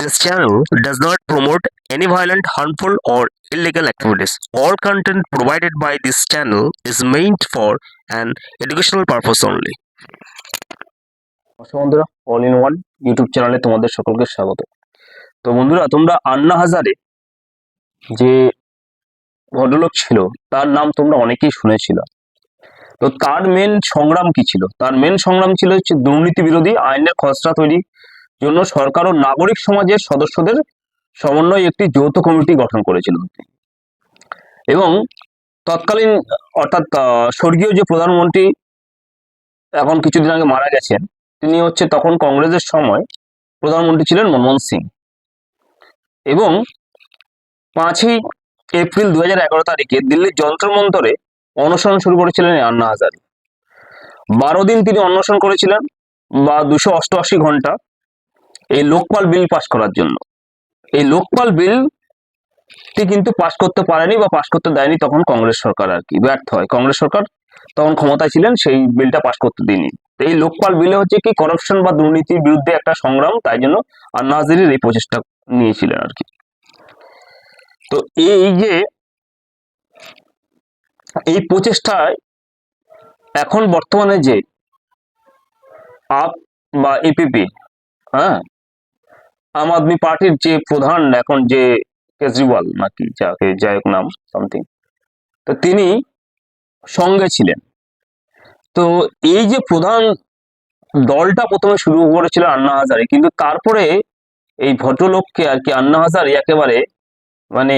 This channel does not promote any violent, harmful, or illegal activities. All content provided by this channel is meant for an educational purpose only. বন্ধুরা all in one YouTube চ্যানেলে তোমাদের সকলকে স্বাগত তো বন্ধুরা তোমরা আন্না হাজারে যে ভদ্রলোক ছিল তার নাম তোমরা অনেকেই শুনেছিল তো তার মেন সংগ্রাম কি ছিল তার মেন সংগ্রাম ছিল হচ্ছে দুর্নীতি বিরোধী আইনের খসড়া তৈরির জন্য সরকার ও নাগরিক সমাজের সদস্যদের সমন্বয়ে একটি যৌথ কমিটি গঠন করেছিলেন এবং তৎকালীন অর্থাৎ স্বর্গীয় যে প্রধানমন্ত্রী এখন কিছুদিন আগে মারা গেছেন, তিনি হচ্ছে তখন কংগ্রেসের সময় প্রধানমন্ত্রী ছিলেন মনমোহন সিং। এবং পাঁচই এপ্রিল দু তারিখে দিল্লির যন্ত্রমন্তরে অনশন শুরু করেছিলেন আন্না হাজারি। বারো দিন তিনি অনশন করেছিলেন, বা দুশো অষ্টআশি ঘণ্টা এই লোকপাল বিল পাশ করার জন্য। এই লোকপাল বিলটি কিন্তু পাশ করতে পারেনি বা পাশ করতে দেয়নি তখন কংগ্রেস সরকার আর কি, ব্যর্থ হয়। কংগ্রেস সরকার তখন ক্ষমতায় ছিলেন, সেই বিলটা পাশ করতে দিইনি এই লোকপাল বিলে হচ্ছে কি করাপশন বা দুর্নীতির বিরুদ্ধে একটা সংগ্রাম, তাই জন্য আন্না এই প্রচেষ্টা নিয়েছিলেন আর কি। তো এই যে এই প্রচেষ্টায় এখন বর্তমানে যে আপ বা এপিপি হ্যাঁ আম আদমি পার্টির যে প্রধান এখন যে কেজরিওয়াল নাকি যাকে যাই হোক নাম সামথিং তো তিনি সঙ্গে ছিলেন। তো এই যে প্রধান দলটা প্রথমে শুরু করেছিল আন্না হাজারে, কিন্তু তারপরে এই ভদ্রলোককে আর কি আন্না হাজারে একেবারে মানে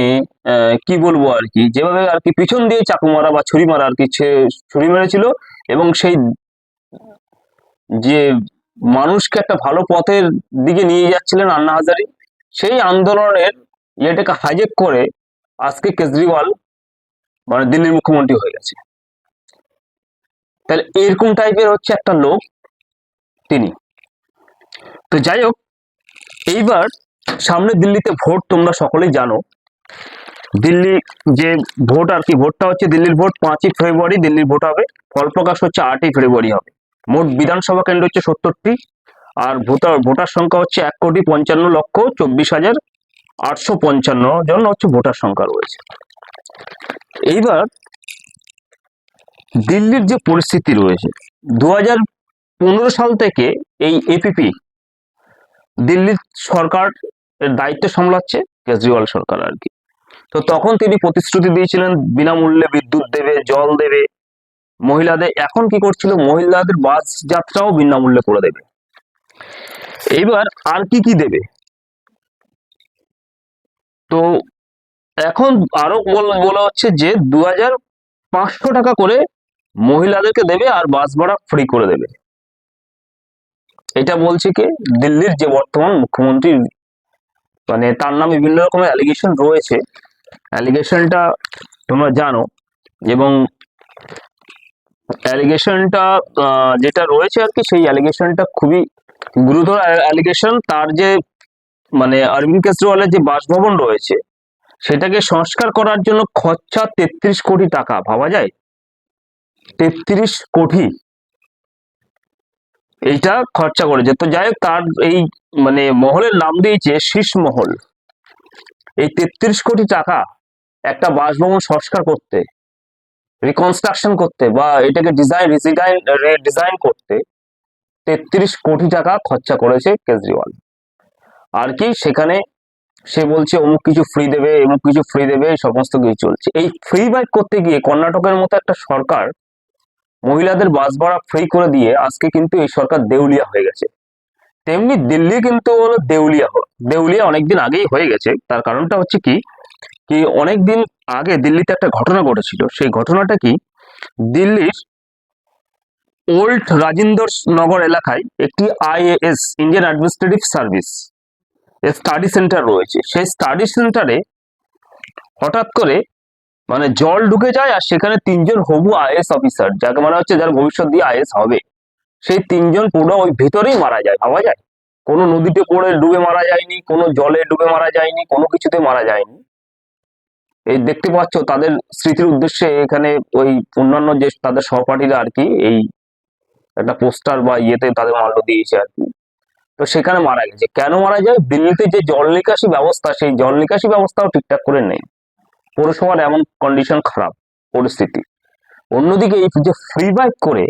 কি বলব আর কি, যেভাবে আর কি পিছন দিয়ে চাকু মারা বা ছুরি মারা আর কি ছুরি মেরেছিল এবং সেই যে মানুষকে একটা ভালো পথের দিকে নিয়ে যাচ্ছিলেন আন্না হাজারি। সেই আন্দোলনের ইয়েটাকে হাইজেক করে আজকে কেজরিওয়াল মানে দিল্লির মুখ্যমন্ত্রী হয়ে গেছে। তাহলে এরকম টাইপের হচ্ছে একটা লোক তিনি। তো যাই হোক, এইবার সামনে দিল্লিতে ভোট তোমরা সকলেই জানো। দিল্লি যে ভোট আর কি, ভোটটা হচ্ছে দিল্লির ভোট পাঁচই ফেব্রুয়ারি দিল্লির ভোট হবে। ফল প্রকাশ হচ্ছে আটই ফেব্রুয়ারি হবে। মোট বিধানসভা কেন্দ্র হচ্ছে সত্তরটি, আর ভোটার ভোটার সংখ্যা হচ্ছে এক কোটি পঞ্চান্ন লক্ষ চব্বিশ হাজার আটশো পঞ্চান্ন জন হচ্ছে ভোটার সংখ্যা রয়েছে। এইবার দিল্লির যে পরিস্থিতি রয়েছে দু হাজার পনেরো সাল থেকে এই এপিপি দিল্লির সরকার দায়িত্ব সামলাচ্ছে কেজরিওয়াল সরকার আর কি। তো তখন তিনি প্রতিশ্রুতি দিয়েছিলেন, বিনামূল্যে বিদ্যুৎ দেবে, জল দেবে মহিলাদের এখন কি করছিল? মহিলাদের বাস যাত্রাও বিনামূল্যে করে দেবে। এইবার আর কি কি দেবে? তো এখন আরও বলা হচ্ছে যে দু পাঁচশো টাকা করে মহিলাদেরকে দেবে আর বাস ভাড়া ফ্রি করে দেবে। এটা বলছে কি? দিল্লির যে বর্তমান মুখ্যমন্ত্রী মানে তার নামে বিভিন্ন রকমের অ্যালিগেশন রয়েছে। অ্যালিগেশনটা তোমরা জানো এবং অ্যালিগেশনটা যেটা রয়েছে আর কি, সেই অ্যালিগেশনটা খুবই গুরুতর অ্যালিগেশন তার যে মানে অরবিন্দ কেজরিওয়ালের যে বাসভবন রয়েছে, সেটাকে সংস্কার করার জন্য খরচা তেত্রিশ কোটি টাকা, ভাবা যায়? তেত্রিশ কোটি। এইটা খরচা করেছে। তো যাই হোক, তার এই মানে মহলের নাম দিয়েছে শীষ মহল। এই তেত্রিশ কোটি টাকা একটা বাসভবন সংস্কার করতে। রিকনস্ট্রাকশন করতে বা এটাকে ডিজাইন রিডিজাইন ডিজাইন করতে তেত্রিশ কোটি টাকা খরচা করেছে কেজরিওয়াল। আর কি সেখানে সে বলছে, অমুক কিছু ফ্রি দেবে, অমুক কিছু ফ্রি দেবে, সমস্ত কিছু চলছে। এই ফ্রি বাইক করতে গিয়ে কর্ণাটকের মতো একটা সরকার মহিলাদের বাস ভাড়া ফ্রি করে দিয়ে আজকে কিন্তু এই সরকার দেউলিয়া হয়ে গেছে। তেমনি দিল্লি কিন্তু হলো দেউলিয়া। হ- দেউলিয়া অনেকদিন আগেই হয়ে গেছে। তার কারণটা হচ্ছে কি? কি অনেকদিন আগে দিল্লিতে একটা ঘটনা ঘটেছিল। সেই ঘটনাটা কি? দিল্লির ওল্ড রাজিন্দর নগর এলাকায় একটি IAS Indian administrative service study centre রয়েছে। সেই স্টাডি সেন্টারে হঠাৎ করে মানে জল ঢুকে যায় আর সেখানে তিনজন হবু আইএস অফিসার যাকে মনে হচ্ছে যার ভবিষ্যৎ দিয়ে আইএস হবে। সেই তিনজন পুরো ওই ভিতরেই মারা যায় ভাবা যায়? কোনো নদীতে পড়ে ডুবে মারা যায়নি, কোনো জলে ডুবে মারা যায়নি, কোনো কিছুতে মারা যায়নি। এই দেখতে পাচ্ছ তাদের স্মৃতির উদ্দেশ্যে এখানে ওই অন্যান্য যে তাদের সহপাঠীরা আর কি, এই একটা পোস্টার বা ইয়েতে তাদের মাল্য দিয়েছে আর কি। তো সেখানে মারা গেছে। কেন মারা যায়? দিল্লিতে যে জল নিকাশি ব্যবস্থা, সেই জল নিকাশি ব্যবস্থাও ঠিকঠাক করে নেই পৌরসভার এমন কন্ডিশন খারাপ পরিস্থিতি। অন্যদিকে এই যে ফ্রি বাইক করে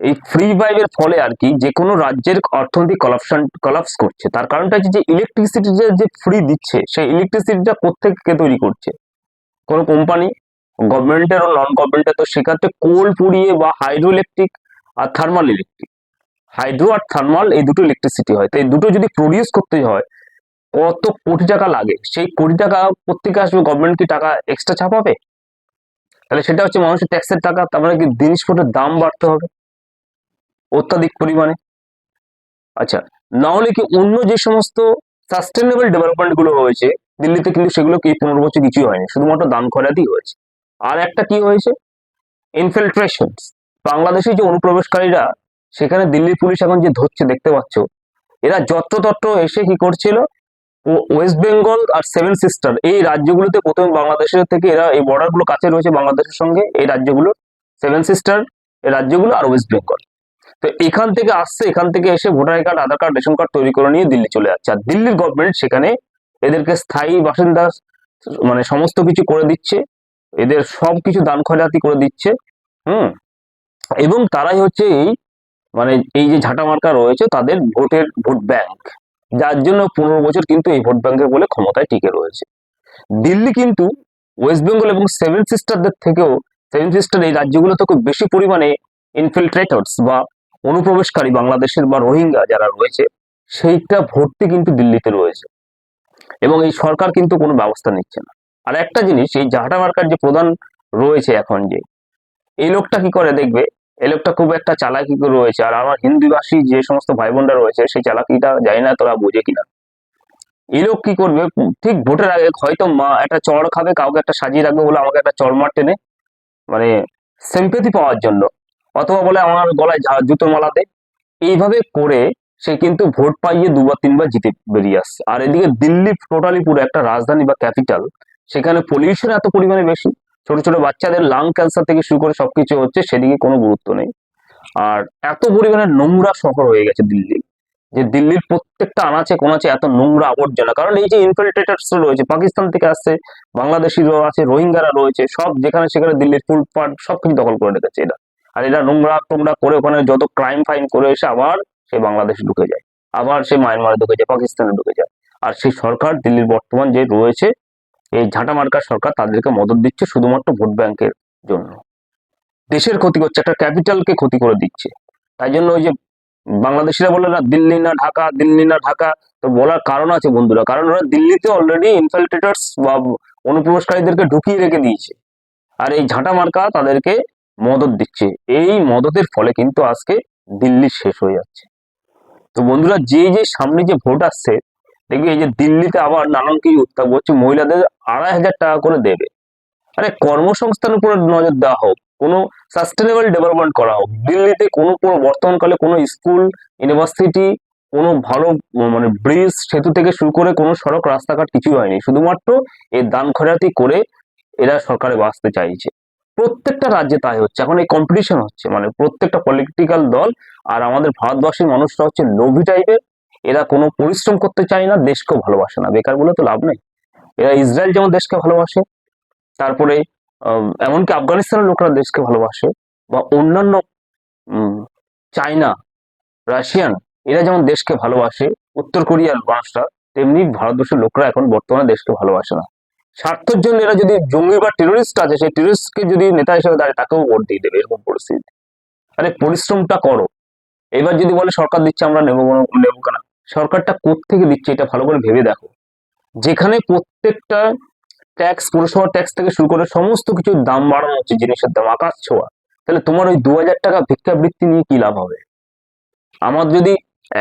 এই ফ্রি বাইবের ফলে আর কি যে কোনো রাজ্যের অর্থনৈতিক কলাপশন কলাপস করছে। তার কারণটা হচ্ছে যে ইলেকট্রিসিটি যে ফ্রি দিচ্ছে, সেই ইলেকট্রিসিটিটা কোথেকে কে তৈরি করছে? কোনো কোম্পানি গভর্নমেন্টের ও নন গভর্নমেন্টের তো সেক্ষেত্রে কোল পুড়িয়ে বা হাইড্রো ইলেকট্রিক আর থার্মাল ইলেকট্রিক হাইড্রো আর থার্মাল এই দুটো ইলেকট্রিসিটি হয়। তো এই দুটো যদি প্রডিউস করতে হয়, কত কোটি টাকা লাগে? সেই কোটি টাকা প্রত্যেকে আসবে? গভর্নমেন্ট কি টাকা এক্সট্রা ছাপাবে? তাহলে সেটা হচ্ছে মানুষের ট্যাক্সের টাকা, তার মানে কি জিনিসপত্রের দাম বাড়তে হবে। অত্যাধিক পরিমাণে। আচ্ছা না হলে কি অন্য যে সমস্ত সাস্টেনেবল ডেভেলপমেন্টগুলো হয়েছে, দিল্লিতে কিন্তু সেগুলো কি পনেরো বছর কিছুই হয়নি, শুধুমাত্র দান খরাতেই হয়েছে। আর একটা কি হয়েছে? ইনফিল্ট্রেশন বাংলাদেশে যে অনুপ্রবেশকারীরা, সেখানে দিল্লির পুলিশ এখন যে ধরছে দেখতে পাচ্ছ, এরা যত্রতত্র এসে কি করছিল? ওয়েস্ট বেঙ্গল আর সেভেন সিস্টার এই রাজ্যগুলোতে প্রথমে বাংলাদেশের থেকে এরা এই বর্ডারগুলো কাছে রয়েছে বাংলাদেশের সঙ্গে, এই রাজ্যগুলো সেভেন সিস্টার এই রাজ্যগুলো আর ওয়েস্ট বেঙ্গল তো এখান থেকে আসছে, এখান থেকে এসে voter card, Aadhaar card, ration card তৈরি করে নিয়ে দিল্লি চলে যাচ্ছে। আর দিল্লির গভর্নমেন্ট সেখানে এদেরকে স্থায়ী বাসিন্দা মানে সমস্ত কিছু করে দিচ্ছে। এদের সব কিছু দান খয়রাতি করে দিচ্ছে, হুম? এবং তারাই হচ্ছে এই মানে এই যে ঝাঁটা মার্কা রয়েছে, তাদের ভোটের ভোট ব্যাংক। যার জন্য পনেরো বছর কিন্তু এই ভোট ব্যাংকের বলে ক্ষমতায় টিকে রয়েছে। দিল্লি কিন্তু ওয়েস্ট বেঙ্গল এবং সেভেন সিস্টারদের থেকেও, সেভেন সিস্টার এই রাজ্যগুলোতে খুব বেশি পরিমাণে ইনফিল্ট্রেটর্স বা অনুপ্রবেশকারী বাংলাদেশের বা রোহিঙ্গা যারা রয়েছে, সেইটা ভর্তি কিন্তু দিল্লিতে রয়েছে। এবং এই সরকার কিন্তু কোনো ব্যবস্থা নিচ্ছে না। আর একটা জিনিস, এই জাহাটা মার্কার যে প্রধান রয়েছে এখন যে, এই লোকটা কি করে দেখবে? এই লোকটা খুব একটা চালাকি রয়েছে। আর আমার হিন্দুভাষী যে সমস্ত ভাই বোনরা রয়েছে, সেই চালাকিটা জানি না তোরা বোঝে কিনা। এই লোক কি করবে? ঠিক ভোটের আগে হয়তো মা একটা চড় খাবে, কাউকে একটা সাজিয়ে রাখবে বলে আমাকে একটা চড় মার টেনে মানে সিম্পেথি পাওয়ার জন্য। অথবা বলে আমার গলায় জুতো মালাতে এইভাবে করে সে কিন্তু ভোট পাইয়ে দুবার, তিনবার জিতে বেরিয়ে আসছে। আর এদিকে দিল্লি টোটালি পুরো একটা রাজধানী বা ক্যাপিটাল সেখানে পলিউশন এত পরিমাণে বেশি, ছোট ছোট বাচ্চাদের লাং ক্যান্সার থেকে শুরু করে সবকিছু হচ্ছে, সেদিকে কোনো গুরুত্ব নেই। আর এত পরিমাণে নোংরা শহর হয়ে গেছে দিল্লি, যে দিল্লির প্রত্যেকটা আনাচে কোনাচে এত নোংরা আবর্জনা। কারণ এই যে ইনফিল্ট্রেটার্স রয়েছে, পাকিস্তান থেকে আসছে, বাংলাদেশিরাও আছে, রোহিঙ্গারা রয়েছে, সব যেখানে সেখানে দিল্লির ফুলপাট সবকিছু দখল করে রেখেছে এরা। আর এরা নোংরা টোংরা করে ওখানে যত ক্রাইম ফাইম করে এসে আবার সে বাংলাদেশে ঢুকে যায়। আবার সে মায়ানমারে ঢুকে যায় পাকিস্তানে ঢুকে যায়। আর সেই সরকার, দিল্লির বর্তমান যে রয়েছে, এই ঝাঁটা মার্কার সরকার তাদেরকে মদত দিচ্ছে শুধুমাত্র ভোট ব্যাংকের জন্য। দেশের ক্ষতি করছে, একটা ক্যাপিটালকে ক্ষতি করে দিচ্ছে। তাই জন্য ওই যে বাংলাদেশিরা বলে না, দিল্লি না ঢাকা, দিল্লি না ঢাকা, তো বলার কারণ আছে বন্ধুরা। কারণ ওরা দিল্লিতে অলরেডি ইনফিল্ট্রেটার্স বা অনুপ্রবেশকারীদেরকে ঢুকিয়ে রেখে দিয়েছে। আর এই ঝাঁটা মার্কা তাদেরকে মদত দিচ্ছে। এই মদতের ফলে কিন্তু আজকে দিল্লি শেষ হয়ে যাচ্ছে। তো বন্ধুরা, যে যে সামনে যে ভোট আসছে, দেখবি এই যে দিল্লিতে আবার নানান কিছু উত্তাপ হচ্ছে, মহিলাদের আড়াই হাজার টাকা করে দেবে। আরে কর্মসংস্থানের উপরে নজর দেওয়া হোক, কোনো সাস্টেনেবল ডেভেলপমেন্ট করা হোক, দিল্লিতে কোনো কোনো বর্তমানকালে কোনো স্কুল ইউনিভার্সিটি কোনো ভালো মানে ব্রিজ, সেতু থেকে শুরু করে কোনো সড়ক, রাস্তাঘাট কিছুই হয়নি। শুধুমাত্র এই দান খরাতি করে এরা সরকারে বাঁচতে চাইছে। প্রত্যেকটা রাজ্যে তাই হচ্ছে। এখন এই কম্পিটিশন হচ্ছে মানে প্রত্যেকটা পলিটিক্যাল দল আর আমাদের ভারতবর্ষের মানুষরা হচ্ছে লোভী টাইপের এরা। কোনো পরিশ্রম করতে চায় না, দেশকেও ভালোবাসে না। বেকার বলে তো লাভ নেই। এরা ইসরায়েল যেমন দেশকে ভালোবাসে, তারপরে এমনকি আফগানিস্তানের লোকরা দেশকে ভালোবাসে, বা অন্যান্য চায়না, রাশিয়ান, এরা যেমন দেশকে ভালোবাসে, উত্তর কোরিয়ার মানুষরা, তেমনি ভারতবর্ষের লোকরা এখন বর্তমানে দেশকে ভালোবাসে না। স্বার্থের জন্য এরা যদি জঙ্গি বা টেরোরিস্ট আছে, সেই টেরোরিস্টকে যদি নেতা হিসেবে দাঁড়ায় তাকেও ভোট দিয়ে দেবে, এরকম পরিস্থিতি। আরে পরিশ্রমটা করো। এবার যদি বলে সরকার দিচ্ছে, আমরা নেব নেব কেনা? সরকারটা কোত্থেকে দিচ্ছে, এটা ভালো করে ভেবে দেখো। যেখানে প্রত্যেকটা ট্যাক্স পৌরসভা ট্যাক্স থেকে শুরু করে সমস্ত কিছুর দাম বাড়ানো হচ্ছে, জিনিসের দাম, আকাশ ছোঁয়া। তাহলে তোমার ওই দু হাজার টাকা ভিক্ষাবৃত্তি নিয়ে কি লাভ হবে? আমার যদি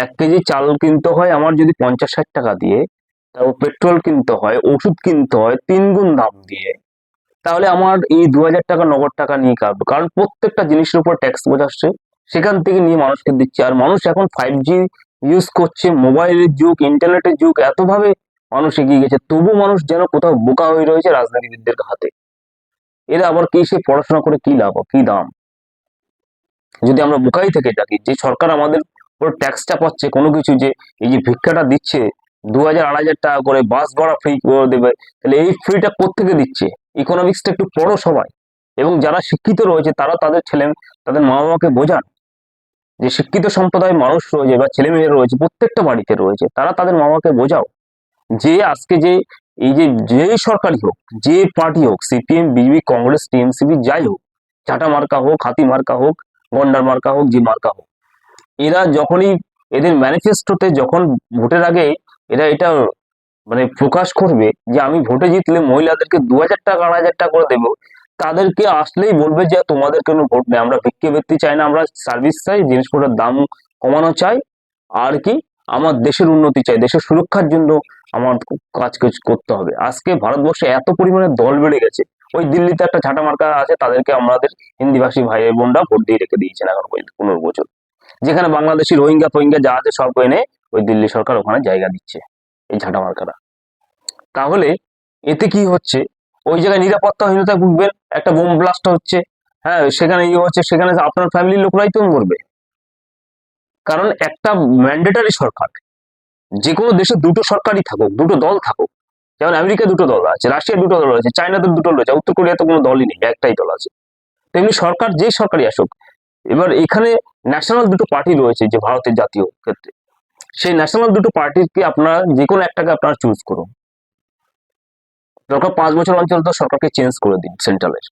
এক কেজি চাল কিনতে হয়, আমার যদি পঞ্চাশ ষাট টাকা দিয়ে তারপর পেট্রোল কিনতে হয়, ওষুধ কিনতে হয়, তিন গুণ দাম দিয়ে। তাহলে আমার এই দু হাজার টাকা নগদ টাকা নিয়ে কাটবে কারণ প্রত্যেকটা জিনিসের উপর ট্যাক্স বোঝাচ্ছে সেখান থেকে নিয়ে মানুষকে দিচ্ছে। আর মানুষ এখন ফাইভ জি ইউজ করছে। মোবাইলের যুগ ইন্টারনেটের যুগ, এতভাবে মানুষ এগিয়ে গেছে। তবু মানুষ যেন কোথাও বোকা হয়ে রয়েছে রাজনীতিবিদদের হাতে। এরা আবার কি সে পড়াশোনা করে কি লাভ? কি দাম? যদি আমরা বোকাই থেকে থাকি, যে সরকার আমাদের ট্যাক্স চাপাচ্ছে, কোনো কিছু যে এই যে ভিক্ষাটা দিচ্ছে দু হাজার আড়াই হাজার টাকা করে বাস ভাড়া ফ্রি করে দেবে। তাহলে এই ফ্রিটা কোথেকে দিচ্ছে? ইকোনমিক্সটা একটু পড়ো সবাই। এবং যারা শিক্ষিত রয়েছে, তারা তাদের ছেলে, তাদের মা বাবাকে বোঝান যে শিক্ষিত সম্প্রদায়ের মানুষ রয়েছে বা ছেলে মেয়ে রয়েছে, প্রত্যেকটা বাড়িতে রয়েছে, তারা তাদের মা বাবাকে বোঝাও। যে আজকে যে এই যে যেই সরকারি হোক, যে পার্টি হোক সিপিএম বিজেপি কংগ্রেস টিএমসিপি যাই হোক চাটা মার্কা হোক হাতি মার্কা হোক গন্ডার মার্কা হোক যে মার্কা হোক, এরা যখনই এদের ম্যানিফেস্টোতে যখন ভোটের আগে এরা এটা মানে প্রকাশ করবে যে আমি ভোটে জিতলে মহিলাদেরকে দু হাজার টাকা, আড়াই হাজার টাকা করে দেবো। তাদেরকে আসলেই বলবে যে তোমাদের কোনো ভোট নেই। আমরা ভিক্ষে ব্যক্তি চাই না, আমরা সার্ভিস চাই, জিনিসপত্রের দাম কমানো চাই। আর কি, আমার দেশের উন্নতি চাই, দেশের সুরক্ষার জন্য আমার কাজ কাজ করতে হবে। আজকে ভারতবর্ষে এত পরিমাণে দল বেড়ে গেছে। ওই দিল্লিতে একটা ঝাঁটা মার্কা আছে, তাদেরকে আমাদের হিন্দিভাষী ভাই বোনরা ভোট দিয়ে রেখে দিয়েছেন এখন পনেরো বছর। যেখানে বাংলাদেশি রোহিঙ্গা, ফোহিঙ্গা যা আছে সব এনে ওই দিল্লি সরকার ওখানে জায়গা দিচ্ছে, এই ঝাঁটা মার্কারা তাহলে এতে কি হচ্ছে? ওই জায়গায় নিরাপত্তাহীনতায় ভুগবেন, একটা বোম ব্লাস্ট হচ্ছে হ্যাঁ সেখানে ইয়ে হচ্ছে, সেখানে আপনার ফ্যামিলির লোকরাই তো মরবে। কারণ একটা ম্যান্ডেটারি সরকার যে কোনো দেশে দুটো সরকারই থাকুক, দুটো দল থাকুক, যেমন আমেরিকা দুটো দল আছে রাশিয়া দুটো দল আছে চায়নাতে দুটো দল আছে, উত্তর কোরিয়াতে কোনো দলই নেই, একটাই দল আছে। তেমনি সরকার, যেই সরকারই আসুক, এবার এখানে ন্যাশনাল দুটো পার্টি রয়েছে, যে ভারতের জাতীয় ক্ষেত্রে। সেই ন্যাশনাল দুটো পার্টিকে আপনারা যে কোনো একটাকে আপনারা চুজ করুন। দরকার পাঁচ বছর অঞ্চল তো সরকারকে চেঞ্জ করে দিন সেন্ট্রালের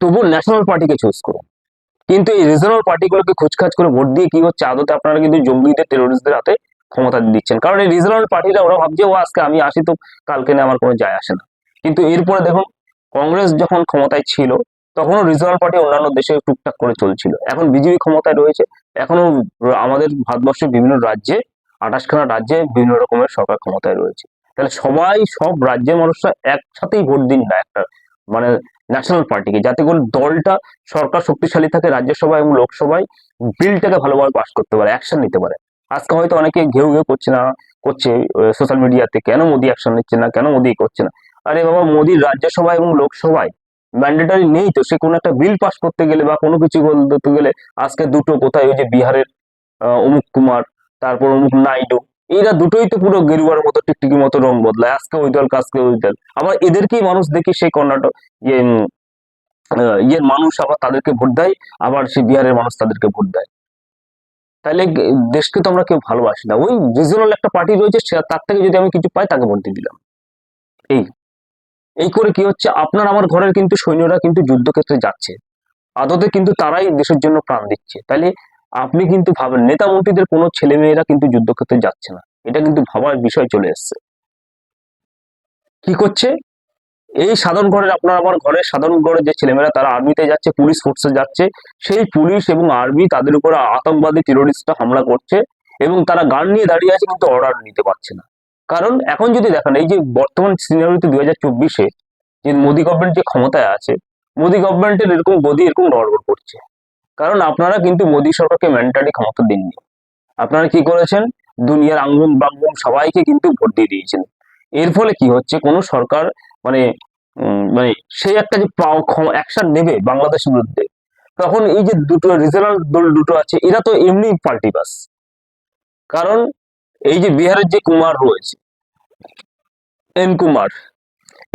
তবু ন্যাশনাল পার্টিকে চুজ করুন। কিন্তু এই রিজনাল পার্টিগুলোকে খোঁজখাজ করে ভোট দিয়ে কি হচ্ছে? আদতে আপনারা কিন্তু জঙ্গিদের টেরোরিস্টদের হাতে ক্ষমতা দিচ্ছেন। কারণ এই রিজনাল পার্টিরা ওরা ভাবছে, ও, আজকে আমি আসি তো কালকে আমার কোনো যায় আসে না। কিন্তু এরপরে দেখুন, কংগ্রেস যখন ক্ষমতায় ছিল, তখনও রিজনাল পার্টি অন্যান্য দেশে টুকটাক করে চলছিল। এখন বিজেপি ক্ষমতায় রয়েছে এখনও আমাদের ভারতবর্ষের বিভিন্ন রাজ্যে, আঠাশখানা রাজ্যে বিভিন্ন রকমের সরকার ক্ষমতায় রয়েছে। তাহলে সবাই, সব রাজ্যের মানুষরা একসাথেই ভোট দিন না একটা মানে ন্যাশনাল পার্টিকে যাতে করে দলটা সরকার শক্তিশালী থাকে রাজ্যসভা এবং লোকসভায়, বিলটাকে ভালোভাবে পাস করতে পারে অ্যাকশন নিতে পারে। আজকে হয়তো অনেকে ঘেউ ঘেউ করছে না, করছে সোশ্যাল মিডিয়াতে কেন মোদি অ্যাকশন নিচ্ছে না, কেন মোদি করছে না? আরে বাবা মোদির রাজ্যসভায় এবং লোকসভায় ম্যান্ডেটারি নেই তো? সে কোনো একটা বিল পাস করতে গেলে বা কোনো কিছু বলতে গেলে আজকে দুটো কোথায়? ওই যে বিহারের অমুক কুমার, তারপর অমুক নাইডু, এরা দুটোই তো পুরো গেরুয়ার মতো, টিকটিকির মতো রং বদলায়। আজকে ওই দল, কাজকে ওই দল। আবার এদেরকেই মানুষ দেখি সেই কর্ণাটক ইয়ে ইয়ের মানুষ আবার তাদেরকে ভোট দেয়, আবার সেই বিহারের মানুষ তাদেরকে ভোট দেয়। তাহলে দেশকে তো আমরা কেউ ভালোবাসি না। ওই রিজনাল একটা পার্টি রয়েছে, সে- তার থেকে যদি আমি কিছু পাই, তাকে ভোট দিয়ে দিলাম। এই। এই করে কি হচ্ছে? আপনার আমার ঘরের কিন্তু সৈন্যরা কিন্তু যুদ্ধক্ষেত্রে যাচ্ছে। আদতে কিন্তু তারাই দেশের জন্য প্রাণ দিচ্ছে। তাহলে আপনি কিন্তু ভাবেন, নেতা মন্ত্রীদের কোনো ছেলে মেয়েরা কিন্তু যুদ্ধক্ষেত্রে যাচ্ছে না। এটা কিন্তু ভাবার বিষয় চলে এসছে। কি করছে? এই সাধারণ ঘরের আপনার আমার ঘরের সাধারণ ঘরের যে ছেলেমেয়েরা তারা আর্মিতে যাচ্ছে, পুলিশ ফোর্সে যাচ্ছে, সেই পুলিশ এবং আর্মি তাদের উপর আতঙ্কবাদী টেরোরিস্টরা হামলা করছে এবং তারা গান নিয়ে দাঁড়িয়ে আছে কিন্তু অর্ডার নিতে পারছে না। কারণ এখন যদি দেখেন, এই যে বর্তমান সিনারিতে দুই হাজার চব্বিশে যে মোদী গভর্নমেন্ট যে ক্ষমতায় আছে, মোদী গভর্নমেন্টের এরকম গদি এরকম নড়বড় করছে। কারণ আপনারা কিন্তু মোদী সরকারকে ম্যান্ডারি ক্ষমতা দিননি। আপনারা কি করেছেন? দুনিয়ার আঙ্গুম বাঙ্গুম সবাইকে কিন্তু ভোট দিয়ে দিয়েছেন। এর ফলে কি হচ্ছে? কোন সরকার মানে মানে সেই একটা যে অ্যাকশন নেবে বাংলাদেশের বিরুদ্ধে, তখন এই যে দুটো রিজনাল দল দুটো আছে, এরা তো এমনি পাল্টি বাস। কারণ এই যে বিহারের যে কুমার রয়েছে এন কুমার।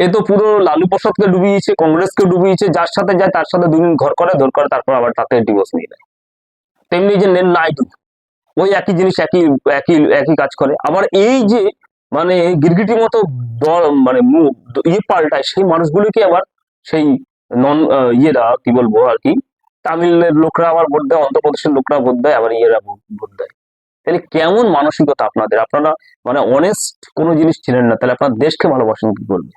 এ তো পুরো লালু প্রসাদকে ডুবিয়েছে, কংগ্রেসকে ডুবিয়েছে, যার সাথে যায় তার সাথে দুদিন ঘর করে, ধর করে, তারপর আবার তাতে ডিভোর্স নিয়ে নেয়। তেমনি যে নেন নাইডু, ওই একই জিনিস, একই একই একই কাজ করে। আবার এই যে মানে গিরগিটির মতো মানে মুখ ইয়ে পাল্টায়, সেই মানুষগুলিকে আবার সেই নন ইয়েরা, কি বলব আর কি, তামিলের লোকরা আবার ভোট দেয়, অন্ধ্রপ্রদেশের লোকরা ভোট দেয়, আবার ইয়েরা ভোট দেয়। তাহলে কেমন মানসিকতা আপনাদের? আপনারা মানে অনেস্ট কোনো জিনিস ছিলেন না, তাহলে আপনার দেশকে ভালোবাসেন কি করবে?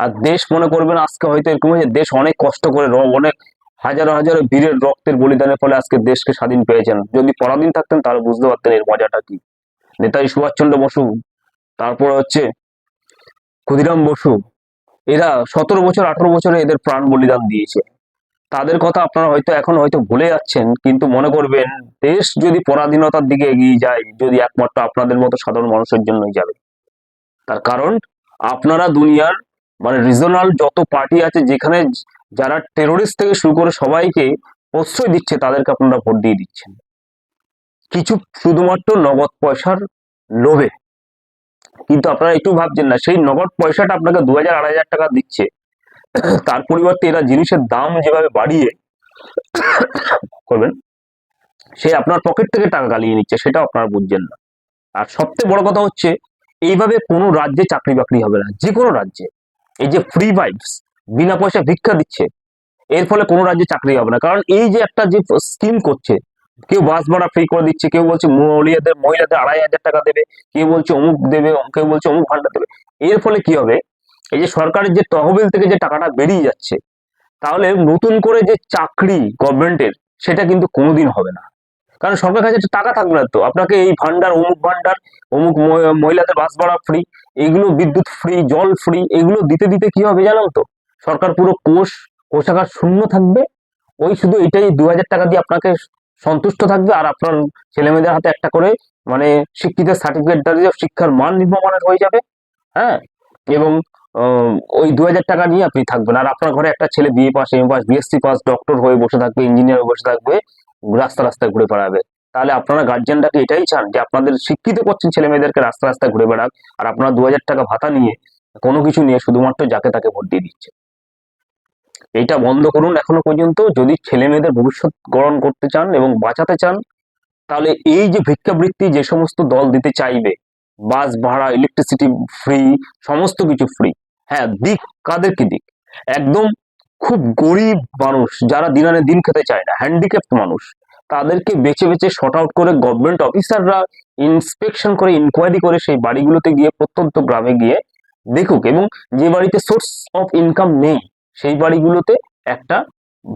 আর দেশ মনে করবেন আজকে হয়তো এরকম হয়েছে, দেশ অনেক কষ্ট করে অনেক হাজারো হাজারো বীরের রক্তের বলিদানের ফলে আজকে দেশকে স্বাধীন পেয়েছেন। যদি পরাধীন থাকতেন তাহলে বুঝতে পারতেন এর মজাটা কি। নেতাজি সুভাষচন্দ্র বসু, তারপর হচ্ছে ক্ষুদিরাম বসু, এরা সতেরো বছর, আঠারো বছরে এদের প্রাণ বলিদান দিয়েছে। তাদের কথা আপনারা হয়তো এখন হয়তো ভুলে যাচ্ছেন কিন্তু মনে করবেন দেশ যদি পরাধীনতার দিকে এগিয়ে যায় যদি একমাত্র আপনাদের মতো সাধারণ মানুষের জন্যই যাবে। তার কারণ আপনারা দুনিয়ার মানে রিজনাল যত পার্টি আছে যেখানে যারা টেরোরিস্ট থেকে শুরু করে সবাইকে প্রশ্রয় দিচ্ছে তাদেরকে আপনারা ভোট দিয়ে দিচ্ছেন। কিছু শুধুমাত্র নগদ পয়সার লোভে। কিন্তু আপনারা একটু ভাবছেন না সেই নগদ পয়সাটা আপনাকে দু হাজার আড়াই হাজার টাকা দিচ্ছে। তার পরিবর্তে এরা জিনিসের দাম যেভাবে বাড়িয়ে করবেন, সে আপনার পকেট থেকে টাকা গালিয়ে নিচ্ছে, সেটাও আপনারা বুঝছেন না। আর সবচেয়ে বড় কথা হচ্ছে, এইভাবে কোনো রাজ্যে চাকরি বাকরি হবে না যে কোনো রাজ্যে। এই যে ফ্রি ভাইবস বিনা পয়সা ভিক্ষা দিচ্ছে, এর ফলে কোনো রাজ্যে চাকরি হবে না। কারণ এই যে একটা যে স্কিম করছে, কেউ বাস ভাড়া ফ্রি করে দিচ্ছে, কেউ বলছে মহিলাদের মহিলাদের আড়াই হাজার টাকা দেবে, কেউ বলছে অমুক দেবে, কেউ বলছে অমুক ভান্ডার দেবে, এর ফলে কি হবে? এই যে সরকারের যে তহবিল থেকে যে টাকাটা বেরিয়ে যাচ্ছে, তাহলে নতুন করে যে চাকরি গভর্নমেন্টের, সেটা কিন্তু কোনোদিন হবে না। কারণ সরকারের কাছে টাকা থাকবে না তো। আপনাকে এই ভান্ডার অমুক ভান্ডার অমুক মহি- মহিলাদের বাস ভাড়া ফ্রি এগুলো বিদ্যুৎ ফ্রি জল ফ্রি এগুলো দিতে দিতে কি হবে জানো তো? সরকার পুরো কোষ, কোষাগার শূন্য থাকবে। ওই শুধু এটাই দু হাজার টাকা দিয়ে আপনাকে সন্তুষ্ট থাকবে আর আপনার ছেলে মেয়েদের হাতে একটা করে মানে শিক্ষিতের সার্টিফিকেট দাঁড়িয়ে শিক্ষার মান নিম্নমানের হয়ে যাবে। হ্যাঁ? এবং ওই দু হাজার টাকা নিয়ে আপনি থাকবেন। আর আপনার ঘরে একটা ছেলে BA pass, M pass BSc pass doctor হয়ে বসে থাকবে ইঞ্জিনিয়ার হয়ে বসে থাকবে, রাস্তা রাস্তায় ঘুরে বেড়াবে। তাহলে আপনারা গার্জিয়ানটাকে এটাই চান যে আপনাদের শিক্ষিত করছেন ছেলে মেয়েদেরকে রাস্তা রাস্তায় ঘুরে বেড়াক? আর আপনারা দু হাজার টাকা ভাতা নিয়ে কোনো কিছু নিয়ে শুধুমাত্র যাকে তাকে ভোট দিয়ে দিচ্ছে। এইটা বন্ধ করুন এখনও পর্যন্ত। যদি ছেলে মেয়েদের ভবিষ্যৎ গ্রহণ করতে চান এবং বাঁচাতে চান, তাহলে এই যে ভিক্ষাবৃত্তি যে সমস্ত দল দিতে চাইবে, বাস ভাড়া ইলেকট্রিসিটি ফ্রি সমস্ত কিছু ফ্রি হ্যাঁ দিক কাদেরকে দিক? একদম খুব গরিব মানুষ, যারা দিনানে দিন খেতে চায় না হ্যান্ডিক্যাপ্ট মানুষ, তাদেরকে বেছে বেছে শর্ট আউট করে গভর্নমেন্ট অফিসাররা ইন্সপেকশন করে ইনকোয়ারি করে সেই বাড়িগুলোতে গিয়ে প্রত্যন্ত গ্রামে গিয়ে দেখুক এবং যে বাড়িতে সোর্স অফ ইনকাম নেই, সেই বাড়িগুলোতে একটা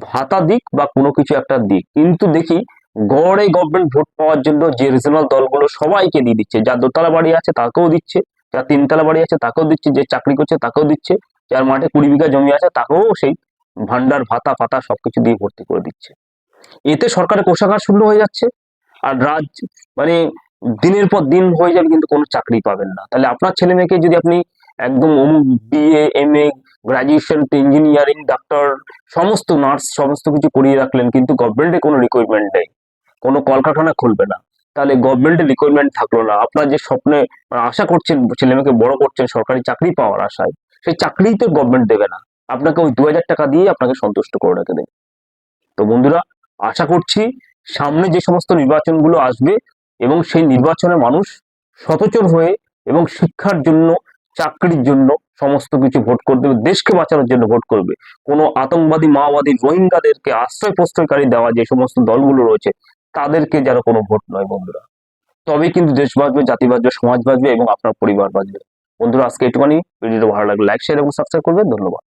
ভাতা দিক বা কোনো কিছু একটা দিক। কিন্তু দেখি গড়ে গভর্নমেন্ট ভোট পাওয়ার জন্য যে রিজনাল দলগুলো সবাইকে দিয়ে দিচ্ছে, যার দোতলা বাড়ি আছে তাকেও দিচ্ছে। যার তিনতলা বাড়ি আছে, তাকেও দিচ্ছে, যে চাকরি করছে তাকেও দিচ্ছে, যার মাঠে কুড়ি বিঘা জমি আছে, তাকেও সেই ভান্ডার ভাতা ফাতা সবকিছু দিয়ে ভর্তি করে দিচ্ছে। এতে সরকারের কোষাগার শূন্য হয়ে যাচ্ছে, আর রাজ মানে দিনের পর দিন হয়ে যাবে কিন্তু কোনো চাকরি পাবেন না। তাহলে আপনার ছেলে মেয়েকে যদি আপনি একদম অমুক BA M A graduation engineering doctor সমস্ত নার্স সমস্ত কিছু করিয়ে রাখলেন, কিন্তু গভর্নমেন্টে কোনো রিকোয়ারমেন্ট নেই, কোনো কলকারখানা খুলবে না। তাহলে গভর্নমেন্টের রিকোয়ারমেন্ট থাকল না। আপনার যে স্বপ্নে আশা করছেন ছেলে মেয়েকে বড় করছেন, সরকারি চাকরি পাওয়ার আশায়, সেই চাকরিই তো গভর্নমেন্ট দেবে না। আপনাকে ওই দু হাজার টাকা দিয়ে আপনাকে সন্তুষ্ট করে রেখে দেবে। তো বন্ধুরা, আশা করছি সামনে যে সমস্ত নির্বাচনগুলো আসবে এবং সেই নির্বাচনে মানুষ সচেতন হয়ে এবং শিক্ষার জন্য, চাকরির জন্য সমস্ত কিছু ভোট করবে দেশকে বাঁচানোর জন্য ভোট করবে। কোনো আতঙ্কবাদী, মাওবাদী, রোহিঙ্গাদেরকে আশ্রয় প্রশ্রয়কারী দেওয়া যে সমস্ত দলগুলো রয়েছে তাদেরকে যেন কোনো ভোট নয় বন্ধুরা। তবেই কিন্তু দেশ বাঁচবে, জাতি বাঁচবে, সমাজ বাঁচবে এবং আপনার পরিবার বাঁচবে। বন্ধুরা, আজকে একটুখানি ভিডিওটা ভালো লাগলে লাইক শেয়ার এবং সাবস্ক্রাইব করবেন। ধন্যবাদ।